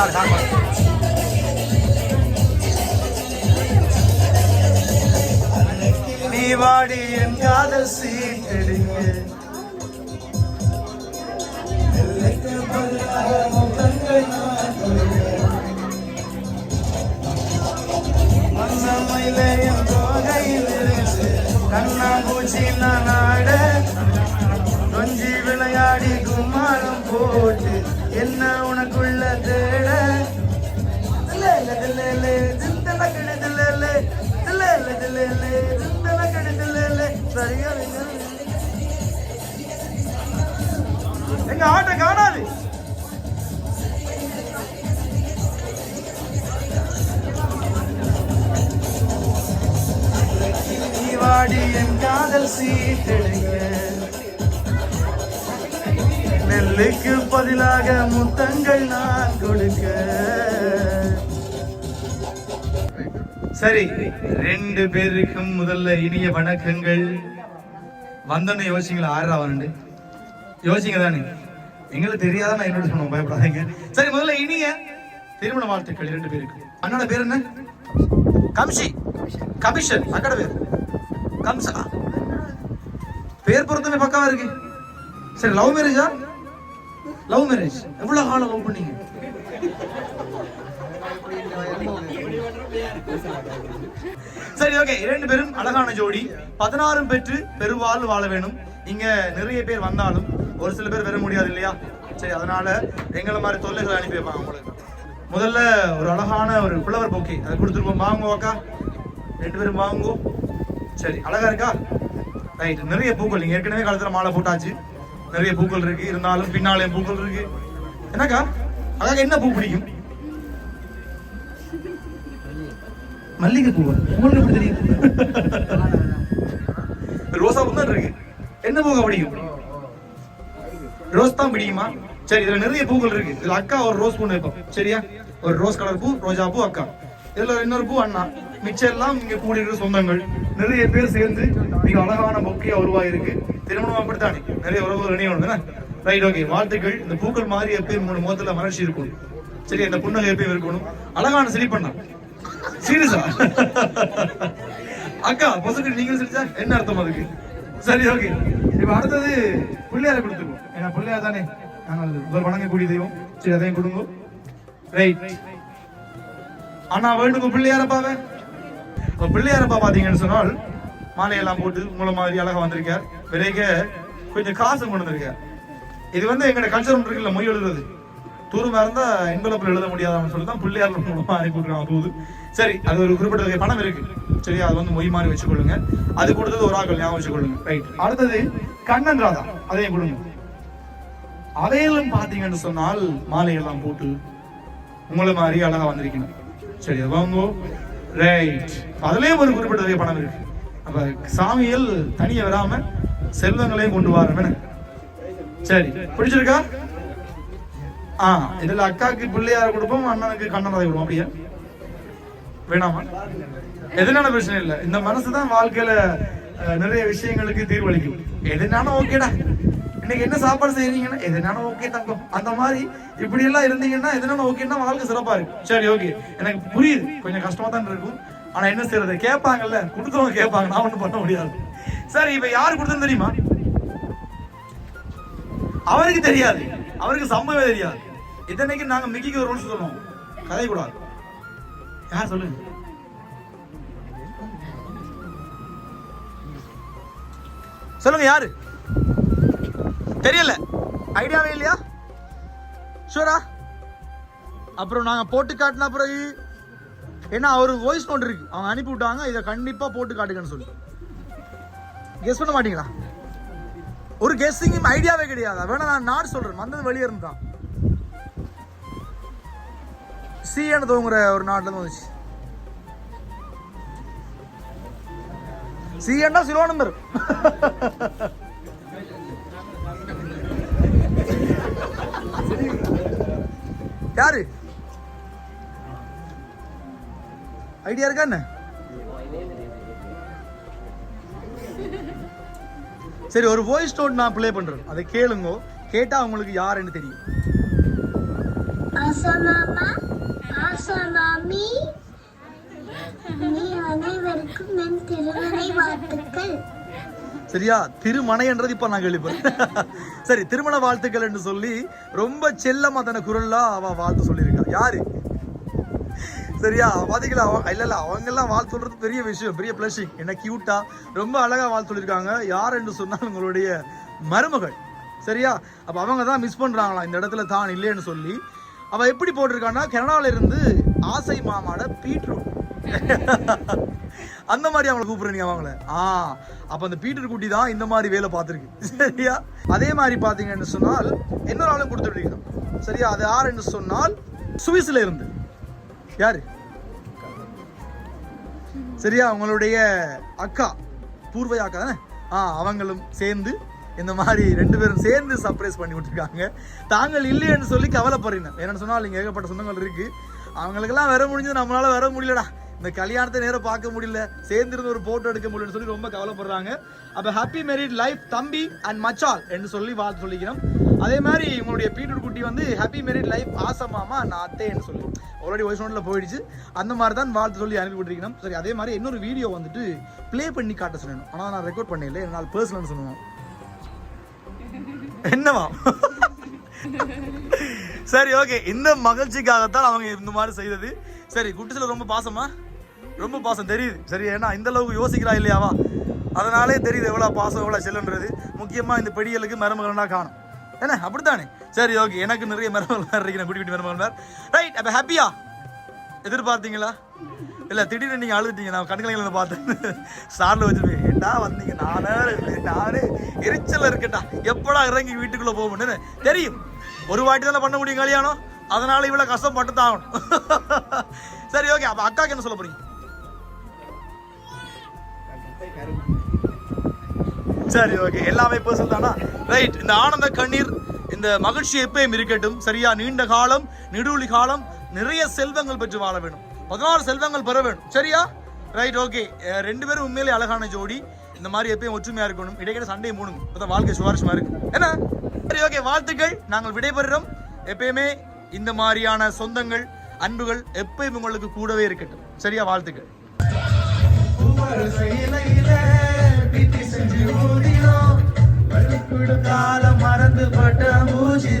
ஆறு சாங் நீ வாடி என் காதல் சீட்டெடுங்க. மன்னமையிலே என் தோகையில் இருந்து நான் ஆட கொஞ்சி விளையாடி கும்மாளம் போட்டு என்ன உனக்குள்ள தேட எங்க ஆட்ட காணாது நீ வாடி என் காதல் சீட்டெடுங்க நெல்லுக்கு பதிலாக முத்தங்கள் நான் கொடுக்க. சரி ரெண்டு பேருக்கும் முதல்ல இனிய வணக்கங்கள். வந்தோன்னு யோசிங்களா ஆறா வரண்டு யோசிங்க தானே. எங்களுக்கு தெரியாத நான் என்னோட சொன்னோம் பயப்படாதீங்க. சரி முதல்ல இனிய திருமண வாழ்த்துக்கள் இரண்டு பேருக்கு அண்ணோட பேர் என்ன? கம்சி கமிஷன். அக்கட பேர்? கம்சா பேர் பொருத்தமே பக்காவா இருக்கு. சரி லவ் மேரேஜா? லவ் மேரேஜ் எவ்வளவு காலம் லவ் பண்ணீங்க? சரி ஓகே இரண்டு பேரும் அழகான ஜோடி. பதினாறும் பெற்று பெருவாழ் வாழ வேணும். இங்க நிறைய பேர் வந்தாலும் ஒரு சில பேர் பெற முடியாது இல்லையா? சரி அதனால எங்களை மாதிரி தொல்லைகளை அனுப்பி வைப்பாங்க உங்களுக்கு முதல்ல ஒரு அழகான ஒரு புலவர் போக்கி. அதை கொடுத்துருப்போம். வாங்குவோம் அக்கா. ரெண்டு பேரும் வாங்குவோம். சரி அழகா இருக்கா? ரைட் நிறைய பூக்கள். நீங்க ஏற்கனவே காலத்துல மாலை போட்டாச்சு. நிறைய பூக்கள் இருக்கு. இருந்தாலும் பின்னாலே பூக்கள் இருக்கு. என்னக்கா? அக்கா என்ன பூ பிடிக்கும்? மல்லிகை பூ உங்களுக்கு எப்படி தெரியும்? ரோசா பூ தான் இருக்கு. என்ன பூங்க பிடிக்கும்? ரோஸ் தான் பிடிக்குமா? சரி இதுல நிறைய பூக்கள் இருக்கு. இதுல அக்கா ஒரு ரோஸ் பூ வைப்போம் சரியா? ஒரு ரோஸ் கலர் பூ ரோஜா பூ அக்கா. இதுல இன்னொரு பூ அண்ணா. மிச்சம் எல்லாம் இங்க கூடியிருக்கிற சொந்தங்கள். நிறைய பேர் சேர்ந்து மிக அழகான பொக்கையா உருவாயிருக்கு திருமணம் அப்படித்தான். நிறைய உறவுகள் இணையணும் ரைட் ஓகே வாழ்த்துக்கள். இந்த பூக்கள் மாதிரி எப்பயும் மூணு முகத்துல மலர்ச்சி இருக்கணும். சரி அந்த புன்னகை எப்பயும் இருக்கணும். அழகான சிரிப்பண்ணா சீரியஸா அக்கா பொசுக்கு நீங்க சிரிச்சா என்ன அர்த்தம் அதுக்கு? சரி ஓகே இப்ப அடுத்தது பிள்ளையாரை கொடுத்துருவோம். ஏன்னா பிள்ளையார் தானே. நாங்கள் வணங்கக்கூடிய தெய்வம். சரி அதையும் கொடுங்க. ரைட் அண்ணா வேண்டுங்க பிள்ளையாரப்பாவே இப்ப பிள்ளையாரப்பா பாத்தீங்கன்னு சொன்னால் மாலையெல்லாம் போட்டு உங்களை மாதிரி அழகா வந்திருக்கார். விரைக்க கொஞ்சம் காசு கொண்டு வந்திருக்கார் இது வந்து எங்களோட கல்ச்சர் ஒன்று இருக்குல்ல மொய் எழுதுறது. தூரமா இருந்தா என்வலப்ல எழுத முடியாதான்னு சொல்லி தான் பிள்ளையார் மூலமா அனுப்பி விட்டுருக்காங்க தூது சரி அது ஒரு குறிப்பிட்ட வகை பணம் இருக்கு. சரி அது வந்து மொய் மாதிரி வச்சுக்கொள்ளுங்க. அது கொடுத்தது ஒரு ஆக்கள் ஞாபகம் வச்சுக்கொள்ளுங்க. ரைட் அடுத்தது கண்ணன் ராதா. அதையும் கொடுங்க. அதையெல்லாம் பாத்தீங்கன்னு சொன்னால் மாலையெல்லாம் போட்டு உங்களை மாதிரி அழகா வந்திருக்கணும். சரி அது வாங்கோ ரைட் அதுலயும் ஒரு குறிப்பிட்ட வகை பணம் இருக்கு. அப்ப சாமியில் தனியை வராம செல்வங்களையும் கொண்டு வரணும் சரி. பிடிச்சிருக்கா? ஆ. இதுல அக்காக்கு பிள்ளையார கொடுப்போம் அண்ணனுக்கு கண்ணனதை விடுவோம். அப்படியா? வேணாமா? எதனால பிரச்சனை இல்லை? இந்த மனசுதான் வாழ்க்கையில நிறைய விஷயங்களுக்கு தீர்வளிக்கும். எதுனாலும் ஓகேடா? இன்னைக்கு என்ன சாப்பாடு செய்யறீங்கன்னா எதுனாலும் ஓகே தங்கம்? அந்த மாதிரி இப்படி எல்லாம் இருந்தீங்கன்னா எதுனாலும் ஓகேன்னா வாழ்க்கை சிறப்பா இருக்கும் சரி ஓகே. எனக்கு புரியுது. கொஞ்சம் கஷ்டமா தான் இருக்கும். ஆனா என்ன செய்யறது கேட்பாங்கல்ல. கொடுத்தவங்க கேட்பாங்க. நான் ஒன்றும் பண்ண முடியாது. சரி இப்ப யாரு கொடுத்தது தெரியுமா? அவருக்கு தெரியாது. அவருக்கு சம்பவம் தெரியாது. இத்தனைக்கு நாங்க மிக்கிக்கு ஒரு ரூல்ஸ் சொல்லுவோம் கதை கூடாது யார் சொல்லுங்க? சொல்லுங்க யாரு? தெரியல. ஐடியாவே இல்லையா? ஷூரா அப்புறம் நாங்க போட்டு காட்டின பிறகு ஏன்னா அவர் வாய்ஸ் நோட் இருக்கு. அவங்க அனுப்பி விட்டாங்க இதை கண்டிப்பா போட்டு காட்டுங்கன்னு சொல்லி கெஸ் பண்ண மாட்டீங்களா? ஒரு கெஸ்ஸிங் ஐடியாவே கிடையாதா. வேணா நான் நாடு சொல்றேன். வந்தது வெளியே இருந்தான் சீன தோங்குற ஒரு நாட்டுல இருந்து வந்துச்சு. சிஎன்னா சிறுவனந்தர் யாரு? ஐடியா இருக்கா என்ன? சரி ஒரு வாய்ஸ் நோட் நான் ப்ளே பண்றேன். அதை கேளுங்க. கேட்டா உங்களுக்கு யாருன்னு தெரியும். சரியா? திருமணைன்றது இப்ப நான் கேள்விப்படுறேன். சரி திருமண வாழ்த்துக்கள் என்று சொல்லி ரொம்ப செல்லமா தன குரல்ல அவ வாழ்த்து சொல்லியிருக்கா. யாரு? சரியா? பாத்தீங்களா? அவங்க இல்ல இல்ல அவங்க எல்லாம் வாழ்த்து சொல்றது பெரிய விஷயம் பெரிய பிளஷிங் என்ன கியூட்டா ரொம்ப அழகா வாழ்த்து சொல்லியிருக்காங்க. யார் என்று சொன்னால் உங்களுடைய மருமகள். சரியா? அப்ப அவங்க தான் மிஸ் பண்றாங்களாம். இந்த இடத்துல தான் இல்லைன்னு சொல்லி. அவ எப்படி போட்டிருக்கான்னா கனடால இருந்து ஆசை மாமாட பீட்ரூட். அந்த மாதிரி அவங்கள கூப்பிடுறீங்க அவங்கள. ஆ அப்ப அந்த பீட்டர் குட்டி தான் இந்த மாதிரி வேலை பார்த்துருக்கு. சரியா? அதே மாதிரி பாத்தீங்கன்னு சொன்னால் இன்னொரு ஆளும் கொடுத்துட்டு சரியா? அது யார் என்று சொன்னால் சுவிஸ்ல இருந்து. யாரு? சரியா? அவங்களுடைய அக்கா பூர்வையா அக்கா தானே? ஆ அவங்களும் சேர்ந்து இந்த மாதிரி ரெண்டு பேரும் சேர்ந்து சர்ப்ரைஸ் பண்ணி விட்டுருக்காங்க. தாங்கள் இல்லைன்னு சொல்லி கவலைப்படுறீங்க என்னன்னு சொன்னால் இங்கே ஏகப்பட்ட சொந்தங்கள் இருக்கு. அவங்களுக்கெல்லாம் வர முடிஞ்சது நம்மளால வர முடியலடா. இந்த கல்யாணத்தை நேரம் பார்க்க முடியல. சேர்ந்திருந்து ஒரு போட்டோ எடுக்க முடியலன்னு சொல்லி ரொம்ப கவலைப்படுறாங்க. அப்ப ஹாப்பி மேரிட் லைஃப் தம்பி அண்ட் மச்சால் என்று சொல்லி வாழ்த்து சொல்லிக்கிறோம். அதே மாதிரி உங்களுடைய பீட்டர் குட்டி வந்து ஹாப்பி மேரிட் லைஃப் ஆசமாமா நான் அத்தேன்னு சொல்லி. ஆல்ரெடி வாய்ஸ் நோட்டில் போயிடுச்சு. அந்த மாதிரி தான் வாழ்த்து சொல்லி அனுப்பி விட்டுருக்கணும். சரி அதே மாதிரி இன்னொரு வீடியோ வந்துட்டு ப்ளே பண்ணி காட்ட சொல்லணும். ஆனால் நான் ரெக்கார்ட் பண்ணல என்னால் பர்சனல்னு சொல்லணும். என்னவா? சரி ஓகே இந்த மகிழ்ச்சிக்காகத்தான் அவங்க இந்த மாதிரி செய்தது. சரி குட்டிசில் ரொம்ப பாசமா? ரொம்ப பாசம் தெரியுது. சரி ஏன்னா இந்த அளவுக்கு யோசிக்கிறா இல்லையாவா அதனாலே தெரியுது எவ்வளோ பாசம் எவ்வளோ செல்லுன்றது. முக்கியமாக இந்த பெடியலுக்கு மருமகள்னா காணும். என்ன அப்படித்தானே? சரி ஓகே எனக்கு நிறைய மருமகள் இருக்கிறேன் குட்டி குட்டி மருமகள் ரைட் அப்போ ஹாப்பியா எதிர்பார்த்தீங்களா? இல்லை திடீர்னு நீங்கள் அழுதுட்டீங்க. நான் கண்களை பார்த்தேன். ஸ்டாரில் வச்சுருப்பேன் ஏண்டா வந்தீங்க? நானே நானே எரிச்சல் இருக்கட்டா எப்படா இறங்கி வீட்டுக்குள்ளே போக முடியும்னு தெரியும். ஒரு வாட்டி தானே பண்ண முடியும் கல்யாணம். அதனால இவ்வளோ கஷ்டப்பட்டு தான் ஆகணும். சரி ஓகே அப்போ அக்காக்கு என்ன சொல்ல போறீங்க? சரி ஓகே எல்லாமே பர்சனல் தானா? ரைட் இந்த ஆனந்த கண்ணீர் இந்த மகிழ்ச்சி எப்பயும் இருக்கட்டும். சரியா? நீண்ட காலம் நெடுவழி காலம் நிறைய செல்வங்கள் பெற்று வாழ வேணும். பதினாறு செல்வங்கள் பெற வேணும். சரியா? ரைட் ஓகே ரெண்டு பேரும் உண்மையிலே அழகான ஜோடி. இந்த மாதிரி எப்பயும் ஒற்றுமையா இருக்கணும். இடைக்கிட சண்டை மூணும் அப்பதான் வாழ்க்கை சுவாரஸ்யமா இருக்கு. என்ன? சரி ஓகே வாழ்த்துக்கள். நாங்கள் விடைபெறுறோம். எப்பயுமே இந்த மாதிரியான சொந்தங்கள் அன்புகள் எப்பயும் உங்களுக்கு கூடவே இருக்கட்டும். சரியா? வாழ்த்துக்கள். ஒவ்வொரு செயலையில பித்தி மறந்து பட்ட மூச்சு